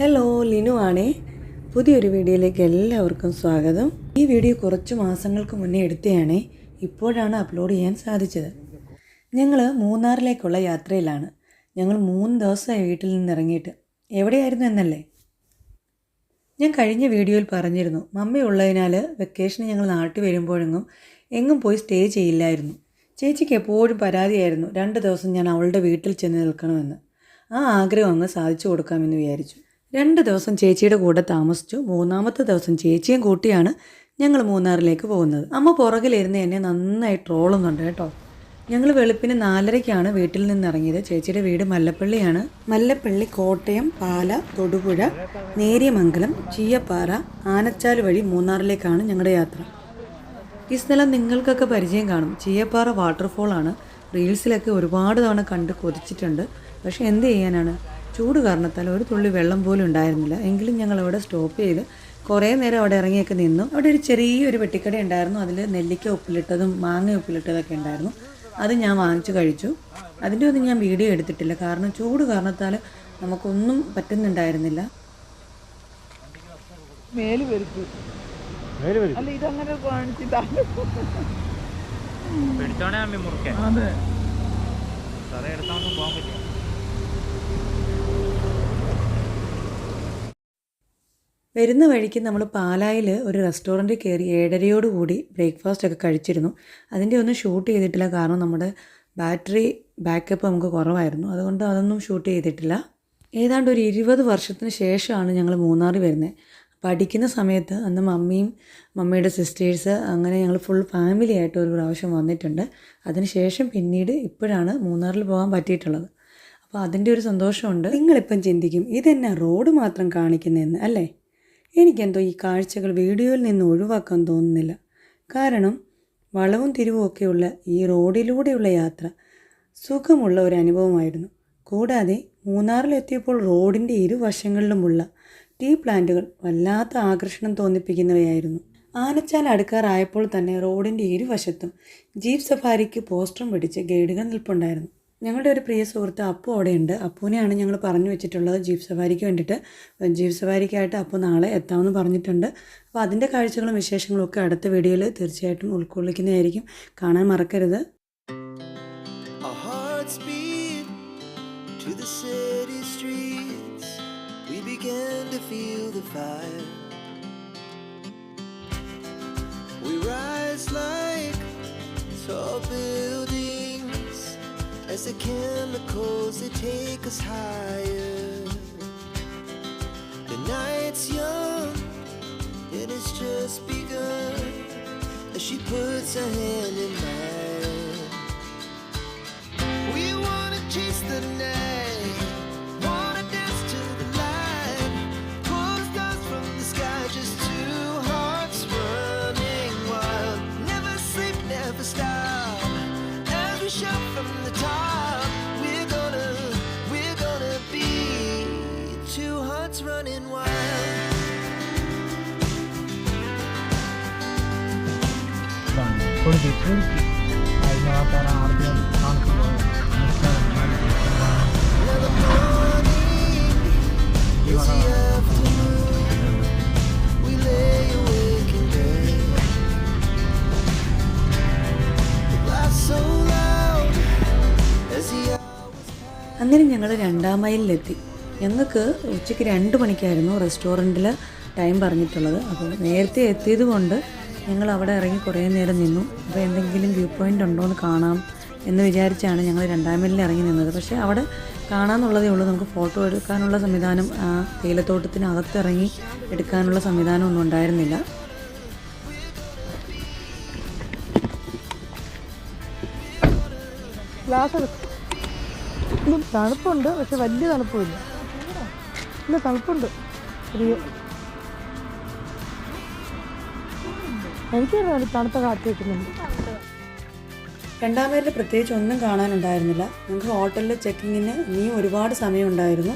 Hello Linu ആണേ. പുതിയൊരു വീഡിയോയിലേക്ക് എല്ലാവർക്കും സ്വാഗതം. ഈ വീഡിയോ കുറച്ച് മാസങ്ങൾക്ക് മുന്നേ എടുത്തതാണേ ഇപ്പോഴാണ് അപ്ലോഡ് ചെയ്യാൻ സാധിച്ചത്. ഞങ്ങൾ മൂന്നാറിലേക്കുള്ള യാത്രയിലാണ്. ഞങ്ങൾ മൂന്ന് ദിവസമായി വീട്ടിൽ നിന്ന് ഇറങ്ങിയിട്ട് എവിടെയായിരുന്നു എന്നല്ലേ? ഞാൻ കഴിഞ്ഞ വീഡിയോയിൽ പറഞ്ഞിരുന്നു. മമ്മി ഉള്ളതിനാൽ വെക്കേഷന് ഞങ്ങൾ നാട്ടിൽ വരുമ്പോഴെങ്ങും എങ്ങും പോയി സ്റ്റേ ചെയ്യില്ലായിരുന്നു. ചേച്ചിക്ക് എപ്പോഴും പരാതിയായിരുന്നു. രണ്ട് ദിവസം ഞാൻ അവളുടെ വീട്ടിൽ ചെന്ന് നിൽക്കണമെന്ന്. ആ ആഗ്രഹം അങ്ങ് സാധിച്ചു കൊടുക്കാമെന്ന് വിചാരിച്ചു. രണ്ട് ദിവസം ചേച്ചിയുടെ കൂടെ താമസിച്ചു. മൂന്നാമത്തെ ദിവസം ചേച്ചിയും കൂട്ടിയാണ് ഞങ്ങൾ മൂന്നാറിലേക്ക് പോകുന്നത്. അമ്മ പുറകിലിരുന്ന് എന്നെ നന്നായി ട്രോളുന്നുണ്ട് കേട്ടോ. ഞങ്ങൾ വെളുപ്പിന് നാലരയ്ക്കാണ് വീട്ടിൽ നിന്നിറങ്ങിയത്. ചേച്ചിയുടെ വീട് മല്ലപ്പള്ളിയാണ്. മല്ലപ്പള്ളി കോട്ടയം പാല തൊടുപുഴ നേര്യമംഗലം ചീയപ്പാറ ആനച്ചാൽ വഴി മൂന്നാറിലേക്കാണ് ഞങ്ങളുടെ യാത്ര. ഈ സ്ഥലം നിങ്ങൾക്കൊക്കെ പരിചയം കാണും. ചീയപ്പാറ വാട്ടർഫോളാണ് റീൽസിലൊക്കെ ഒരുപാട് തവണ കണ്ട് കൊതിച്ചിട്ടുണ്ട്. പക്ഷെ എന്ത് ചെയ്യാനാണ്? ചൂട് കാരണത്താൽ ഒരു തുള്ളി വെള്ളം പോലും ഉണ്ടായിരുന്നില്ല. എങ്കിലും ഞങ്ങൾ അവിടെ സ്റ്റോപ്പ് ചെയ്ത് കുറേ നേരം അവിടെ ഇറങ്ങിയൊക്കെ നിന്നു. അവിടെ ഒരു ചെറിയൊരു പെട്ടിക്കട ഉണ്ടായിരുന്നു. അതിൽ നെല്ലിക്ക ഉപ്പിലിട്ടതും മാങ്ങ ഉപ്പിലിട്ടതൊക്കെ ഉണ്ടായിരുന്നു. അത് ഞാൻ വാങ്ങിച്ചു കഴിച്ചു. അതിന്റെ ഒന്നും ഞാൻ വീഡിയോ എടുത്തിട്ടില്ല. കാരണം ചൂട് കാരണത്താൽ നമുക്കൊന്നും പറ്റുന്നുണ്ടായിരുന്നില്ല. മേൽ അല്ല ഇതങ്ങനെ കാണിച്ചിട്ടാണ് അതെ. തറ എടുത്തൊന്നും പോകാൻ പറ്റില്ല വരുന്ന വഴിക്ക് നമ്മൾ പാലായിൽ ഒരു റെസ്റ്റോറന്റ് കയറി ഏഴരയോട് കൂടി ബ്രേക്ക്ഫാസ്റ്റ് ഒക്കെ കഴിച്ചിരുന്നു. അതിന്റെ ഒന്നും ഷൂട്ട് ചെയ്തിട്ടില്ല. കാരണം നമ്മുടെ ബാറ്ററി ബാക്കപ്പ് നമുക്ക് കുറവായിരുന്നു. അതുകൊണ്ട് അതൊന്നും ഷൂട്ട് ചെയ്തിട്ടില്ല. ഏതാണ്ട് ഒരു ഇരുപത് വർഷത്തിന് ശേഷമാണ് ഞങ്ങൾ മൂന്നാറിൽ വരുന്നത്. പഠിക്കുന്ന സമയത്ത് അന്ന് മമ്മിയും മമ്മിയുടെ സിസ്റ്റേഴ്സ് അങ്ങനെ ഞങ്ങൾ ഫുൾ ഫാമിലി ആയിട്ട് ഒരു പ്രാവശ്യം വന്നിട്ടുണ്ട്. അതിനുശേഷം പിന്നീട് ഇപ്പോഴാണ് മൂന്നാറിൽ പോകാൻ പറ്റിയിട്ടുള്ളത്. അപ്പോൾ അതിന്റെ ഒരു സന്തോഷമുണ്ട്. നിങ്ങളിപ്പം ചിന്തിക്കും ഇതെന്നാ റോഡ് മാത്രം കാണിക്കുന്നതെന്ന് അല്ലേ? എനിക്കെന്തോ ഈ കാഴ്ചകൾ വീഡിയോയിൽ നിന്ന് ഒഴിവാക്കാൻ തോന്നുന്നില്ല. കാരണം വളവും തിരിവും ഒക്കെയുള്ള ഈ റോഡിലൂടെയുള്ള യാത്ര സുഖമുള്ള ഒരു അനുഭവമായിരുന്നു. കൂടാതെ മൂന്നാറിലെത്തിയപ്പോൾ റോഡിന്റെ ഇരുവശങ്ങളിലുമുള്ള ടീ പ്ലാന്റുകൾ വല്ലാത്ത ആകർഷണം തോന്നിപ്പിക്കുന്നവയായിരുന്നു. ആനച്ചാൽ അടുക്കാറായപ്പോൾ തന്നെ റോഡിന്റെ ഇരുവശത്തും ജീപ്പ് സഫാരിക്ക് പോസ്റ്ററും പിടിച്ച് ഗൈഡുകൾ നിൽപ്പുണ്ടായിരുന്നു. ഞങ്ങളുടെ ഒരു പ്രിയ സുഹൃത്ത് അപ്പു അവിടെയുണ്ട്. അപ്പുവിനെയാണ് ഞങ്ങൾ പറഞ്ഞു വെച്ചിട്ടുള്ളത് ജീപ്പ് സവാരിക്ക് വേണ്ടിയിട്ട്. ജീപ്പ് സവാരിക്കായിട്ട് അപ്പു നാളെ എത്താമെന്ന് പറഞ്ഞിട്ടുണ്ട്. അപ്പോൾ അതിന്റെ കാഴ്ചകളും വിശേഷങ്ങളും ഒക്കെ അടുത്ത വീഡിയോയിൽ തീർച്ചയായിട്ടും ഉൾക്കൊള്ളിക്കുന്നതായിരിക്കും. കാണാൻ മറക്കരുത്. To the city streets. We began to feel the fire. We rise like tall the chemicals they take us higher. The night's young and it's just begun as she puts her hand in mine. We wanna chase the night, wanna dance to the light, pull stars from the sky, just two hearts running wild. Never sleep, never stop. Loud as ആദ്യം hours അങ്ങനെ ഞങ്ങൾ രണ്ടാം മൈലിലെത്തി. ഞങ്ങൾക്ക് ഉച്ചയ്ക്ക് രണ്ട് മണിക്കായിരുന്നു റെസ്റ്റോറന്റിൽ time പറഞ്ഞിട്ടുള്ളത്. അപ്പോൾ നേരത്തെ എത്തിയത് കൊണ്ട് ഞങ്ങൾ അവിടെ ഇറങ്ങി കുറേ നേരം നിന്നു. അപ്പോൾ എന്തെങ്കിലും വ്യൂ പോയിന്റ് ഉണ്ടോ എന്ന് കാണാം എന്ന് വിചാരിച്ചാണ് ഞങ്ങൾ രണ്ടാം മൈലിൽ ഇറങ്ങി നിന്നത്. പക്ഷേ അവിടെ കാണാമെന്നുള്ളതേ ഉള്ളൂ. നമുക്ക് ഫോട്ടോ എടുക്കാനുള്ള സംവിധാനം ആ തേയിലത്തോട്ടത്തിനകത്ത് ഇറങ്ങി എടുക്കാനുള്ള സംവിധാനം ഒന്നും ഉണ്ടായിരുന്നില്ല. തണുപ്പുണ്ട് പക്ഷെ വലിയ തണുപ്പില്ല ഇല്ല തണുപ്പുണ്ട്. എനിക്ക് തണുത്ത കാറ്റ് കിട്ടുന്നുണ്ട്. രണ്ടാം പേരിൽ പ്രത്യേകിച്ച് ഒന്നും കാണാനുണ്ടായിരുന്നില്ല. ഞങ്ങൾക്ക് ഹോട്ടലിൽ ചെക്കിങ്ങിന് ഇനിയും ഒരുപാട് സമയമുണ്ടായിരുന്നു.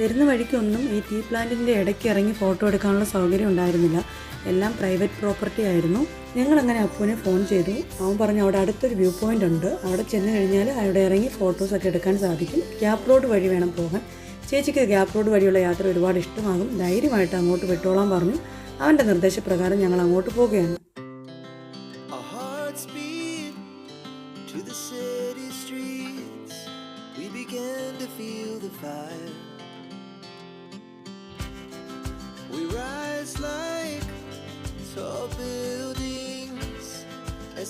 വരുന്ന വഴിക്കൊന്നും ഈ ടീ പ്ലാന്റിന്റെ ഇടയ്ക്ക് ഇറങ്ങി ഫോട്ടോ എടുക്കാനുള്ള സൗകര്യം ഉണ്ടായിരുന്നില്ല. എല്ലാം പ്രൈവറ്റ് പ്രോപ്പർട്ടി ആയിരുന്നു. ഞങ്ങൾ അങ്ങനെ അപ്പുവിനെ ഫോൺ ചെയ്തു. അവൻ പറഞ്ഞു അവിടെ അടുത്തൊരു വ്യൂ പോയിന്റ് ഉണ്ട്. അവിടെ ചെന്ന് കഴിഞ്ഞാൽ അവിടെ ഇറങ്ങി ഫോട്ടോസൊക്കെ എടുക്കാൻ സാധിക്കും. ഗ്യാപ്പ് റോഡ് വഴി വേണം പോകാൻ. ചേച്ചിക്ക് ഗ്യാപ്പ് റോഡ് വഴിയുള്ള യാത്ര ഒരുപാട് ഇഷ്ടമാകും. ധൈര്യമായിട്ട് അങ്ങോട്ട് വിട്ടോളാൻ പറഞ്ഞു. അവന്റെ നിർദ്ദേശപ്രകാരം ഞങ്ങൾ അങ്ങോട്ട് പോവുകയാണ്.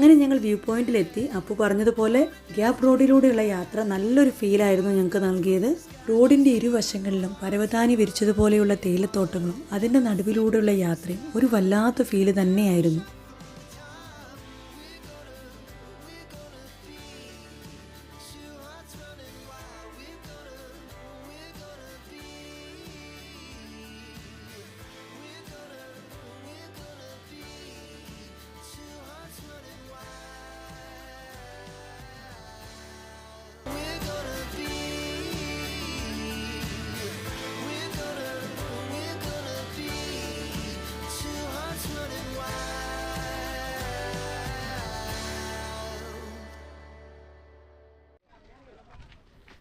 അങ്ങനെ ഞങ്ങൾ വ്യൂ പോയിന്റിലെത്തി. അപ്പു പറഞ്ഞതുപോലെ ഗ്യാപ് റോഡിലൂടെയുള്ള യാത്ര നല്ലൊരു ഫീലായിരുന്നു ഞങ്ങൾക്ക് നൽകിയത്. റോഡിന്റെ ഇരുവശങ്ങളിലും പരവതാനി വിരിച്ചതുപോലെയുള്ള തേയിലത്തോട്ടങ്ങളും അതിന്റെ നടുവിലൂടെയുള്ള യാത്രയും ഒരു വല്ലാത്ത ഫീൽ തന്നെയായിരുന്നു.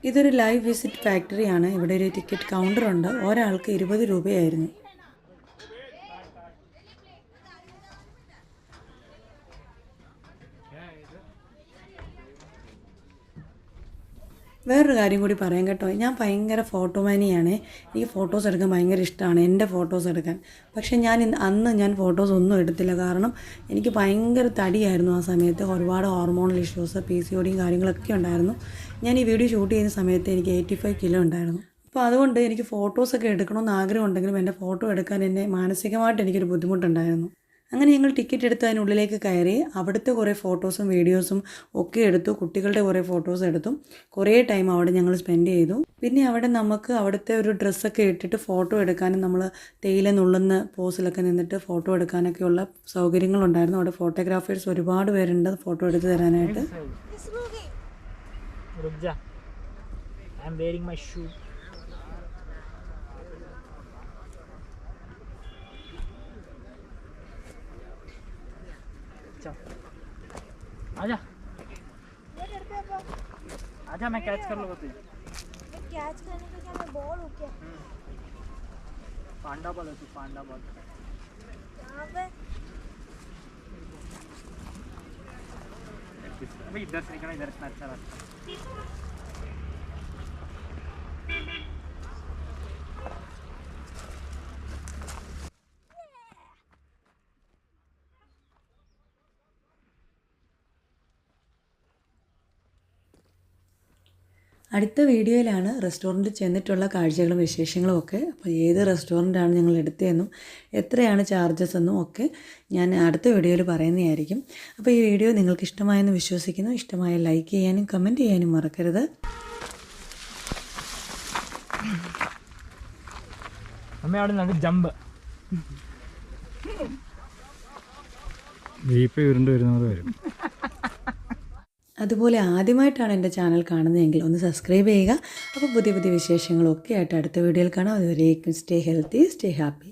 ഇതൊരു ലൈവ് വിസിറ്റ് ഫാക്ടറിയാണ് ഇവിടെ ഒരു ടിക്കറ്റ് കൗണ്ടറുണ്ട് ഒരാൾക്ക് ഇരുപത് രൂപയായിരുന്നു. വേറൊരു കാര്യം കൂടി പറയാം കേട്ടോ. ഞാൻ ഭയങ്കര ഫോട്ടോമാനിയാണ്. എനിക്ക് ഫോട്ടോസ് എടുക്കാൻ ഭയങ്കര ഇഷ്ടമാണ്. എന്റെ ഫോട്ടോസ് എടുക്കാൻ. പക്ഷേ ഞാൻ അന്ന് ഞാൻ ഫോട്ടോസ് ഒന്നും എടുത്തില്ല. കാരണം എനിക്ക് ഭയങ്കര തടിയായിരുന്നു ആ സമയത്ത്. ഒരുപാട് ഹോർമോണൽ ഇഷ്യൂസ് പി സി ഒടിയും കാര്യങ്ങളൊക്കെ ഉണ്ടായിരുന്നു. ഞാൻ ഈ വീഡിയോ ഷൂട്ട് ചെയ്യുന്ന സമയത്ത് എനിക്ക് എയ്റ്റി ഫൈവ് കിലോ ഉണ്ടായിരുന്നു. അപ്പോൾ അതുകൊണ്ട് എനിക്ക് ഫോട്ടോസൊക്കെ എടുക്കണമെന്ന് ആഗ്രഹം ഉണ്ടെങ്കിലും എന്റെ ഫോട്ടോ എടുക്കാൻ എന്നെ മാനസികമായിട്ട് എനിക്കൊരു ബുദ്ധിമുട്ടുണ്ടായിരുന്നു. അങ്ങനെ ഞങ്ങൾ ടിക്കറ്റ് എടുത്ത് അതിനുള്ളിലേക്ക് കയറി. അവിടുത്തെ കുറേ ഫോട്ടോസും വീഡിയോസും ഒക്കെ എടുത്തു. കുട്ടികളുടെ കുറേ ഫോട്ടോസ് എടുത്തു. കുറേ ടൈം അവിടെ ഞങ്ങൾ സ്പെൻഡ് ചെയ്തു. പിന്നെ അവിടെ നമുക്ക് അവിടുത്തെ ഒരു ഡ്രസ്സൊക്കെ ഇട്ടിട്ട് ഫോട്ടോ എടുക്കാനും നമ്മൾ തേയില നുള്ളുന്ന പോസിലൊക്കെ നിന്നിട്ട് ഫോട്ടോ എടുക്കാനൊക്കെയുള്ള സൗകര്യങ്ങളുണ്ടായിരുന്നു അവിടെ ഫോട്ടോഗ്രാഫേഴ്സ് ഒരുപാട് പേരുണ്ട് ഫോട്ടോ എടുത്ത് തരാനായിട്ട്. I'm wearing my shoe. चल। आजा। आजा मैं कैच कर लूँगा तुझे। कैच करने के क्या मैं बॉल हूँ क्या पांडा बॉल है तू पांडा बॉल यहाँ पे? अभी इधर से निकलना इधर इतना अच्छा रास्ता। അടുത്ത വീഡിയോയിലാണ് റെസ്റ്റോറന്റിൽ ചെന്നിട്ടുള്ള കാഴ്ചകളും വിശേഷങ്ങളും ഒക്കെ. അപ്പോൾ ഏത് റെസ്റ്റോറന്റാണ് ഞങ്ങൾ എടുത്തതെന്നും എത്രയാണ് ചാർജസ് എന്നും ഒക്കെ ഞാൻ അടുത്ത വീഡിയോയിൽ പറയുന്നതായിരിക്കും. അപ്പോൾ ഈ വീഡിയോ നിങ്ങൾക്ക് ഇഷ്ടമായെന്ന് വിശ്വസിക്കുന്നു. ഇഷ്ടമായ ലൈക്ക് ചെയ്യാനും കമന്റ് ചെയ്യാനും മറക്കരുത്. ജമ്പ് ജീപ്പ് ഉരുണ്ട് വരുന്നത് വരും. അതുപോലെ ആദ്യമായിട്ടാണ് എന്റെ ചാനൽ കാണുന്നതെങ്കിൽ ഒന്ന് സബ്സ്ക്രൈബ് ചെയ്യുക. അപ്പോൾ പുതിയ പുതിയ വിശേഷങ്ങളൊക്കെ ആയിട്ട് അടുത്ത വീഡിയോയിൽ കാണാം. അതുവരേക്കും സ്റ്റേ ഹെൽത്തി സ്റ്റേ ഹാപ്പി